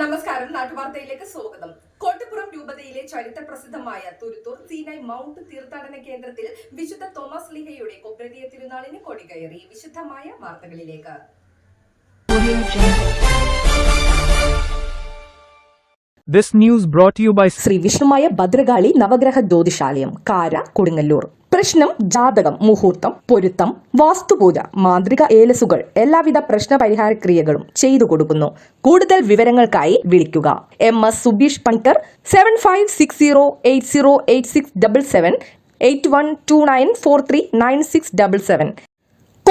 നമസ്കാരം നാട്ടുവാർത്തയിലേക്ക് സ്വാഗതം. കോട്ടപ്പുറം രൂപതയിലെ ചരിത്ര പ്രസിദ്ധമായ തുരുത്തൂർ സീനായ് മൗണ്ട് തീർത്ഥാടന കേന്ദ്രത്തിൽ വിശുദ്ധ തോമസ് ലിഹയുടെ കൊബ്രരിയ തിരുനാളിന് കൊടികയറി വിശുദ്ധമായ വാർത്തകളിലേക്ക്. This news brought you you by Sri Vishnumaya Bhadrakali Navagraha Jyothishalayam കാര കൊടുങ്ങല്ലൂർ. പ്രശ്നം ജാതകം മുഹൂർത്തം പൊരുത്തം വാസ്തുപൂജ മാന്ത്രിക ഏലസുകൾ എല്ലാവിധ പ്രശ്ന പരിഹാര ക്രിയകളും ചെയ്തു കൊടുക്കുന്നു. കൂടുതൽ വിവരങ്ങൾക്കായി വിളിക്കുക. M S Subeesh Panicker seven five six zero eight zero eight six double seven eight one two nine four three nine six double seven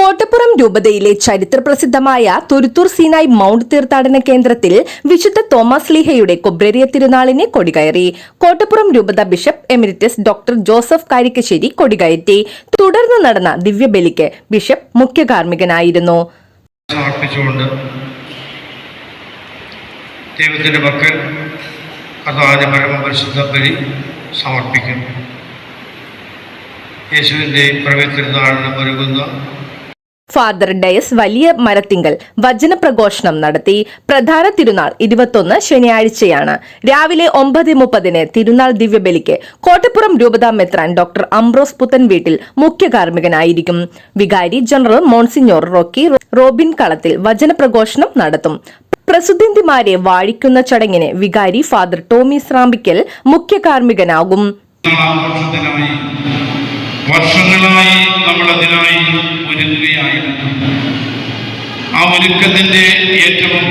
Kottappuram രൂപതയിലെ ചരിത്രപ്രസിദ്ധമായ തുരുത്തൂർ സീനായ് മൗണ്ട് തീർത്ഥാടന കേന്ദ്രത്തിൽ വിശുദ്ധ തോമസ് ലീഹയുടെ കൊബ്രേരിയ തിരുനാളിന് കൊടികയറി. കോട്ടപ്പുറം രൂപത bishop emeritus doctor Joseph Karikkassery കൊടികയറ്റി. തുടർന്ന് നടന്ന ദിവ്യബലിക്ക് ബിഷപ്പ് മുഖ്യ കാർമ്മികനായിരുന്നു ദൈവത്തിന്റെ പ്രവൃത്തിരുന്നാളിന് ഒരുങ്ങുന്ന ഫാദർ ഡയസ് വലിയ മരത്തിങ്കൽ വചനപ്രഘോഷണം നടത്തി. പ്രധാന തിരുനാൾ ഇരുപത്തൊന്ന് ശനിയാഴ്ചയാണ്. രാവിലെ ഒമ്പത് മുപ്പതിന് തിരുനാൾ ദിവ്യബലിക്ക് കോട്ടപ്പുറം രൂപതാ മെത്രാൻ ഡോക്ടർ അംബ്രോസ് പുത്തൻ വീട്ടിൽ മുഖ്യ കാർമ്മികനായിരിക്കും. വികാരി ജനറൽ മോൺസിഞ്ഞോർ റോക്കി റോബിൻ കളത്തിൽ വചനപ്രഘോഷണം നടത്തും. പ്രസിദ്ധിമാരെ വാഴിക്കുന്ന ചടങ്ങിന് വികാരി ഫാദർ ടോമി സ്രാമ്പിക്കൽ മുഖ്യ കാർമ്മികനാകും. വർഷങ്ങളായി നമ്മൾ അതിനായി ഒരുങ്ങുകയായിരുന്നു. ആ ഒരുക്കത്തിന്റെ ഏറ്റവും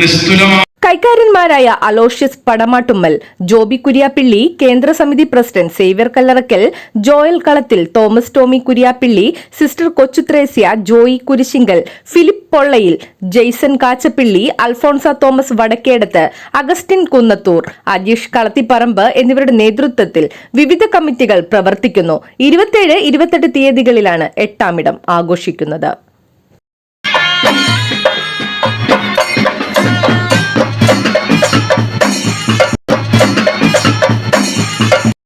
നിസ്തുലമായ കൈക്കാരന്മാരായ അലോഷ്യസ് പടമാട്ടുമ്മൽ ജോബി കുര്യാപ്പിള്ളി കേന്ദ്ര സമിതി president Xavier Kallarakkal Joel Kalathil Thomas Tomy Kuryappilly sister Kochuthresia Joy Kurisinkal Philip Pollayil Jaison Kachappilly Alphonsa Thomas Vadakkedath Augustine Kunnathur Ajeesh Kalathiparambu എന്നിവരുടെ നേതൃത്വത്തിൽ വിവിധ കമ്മിറ്റികൾ പ്രവർത്തിക്കുന്നു. ഇരുപത്തിയേഴ് ഇരുപത്തെട്ട് തീയതികളിലാണ് എട്ടാമിടം ആഘോഷിക്കുന്നത്.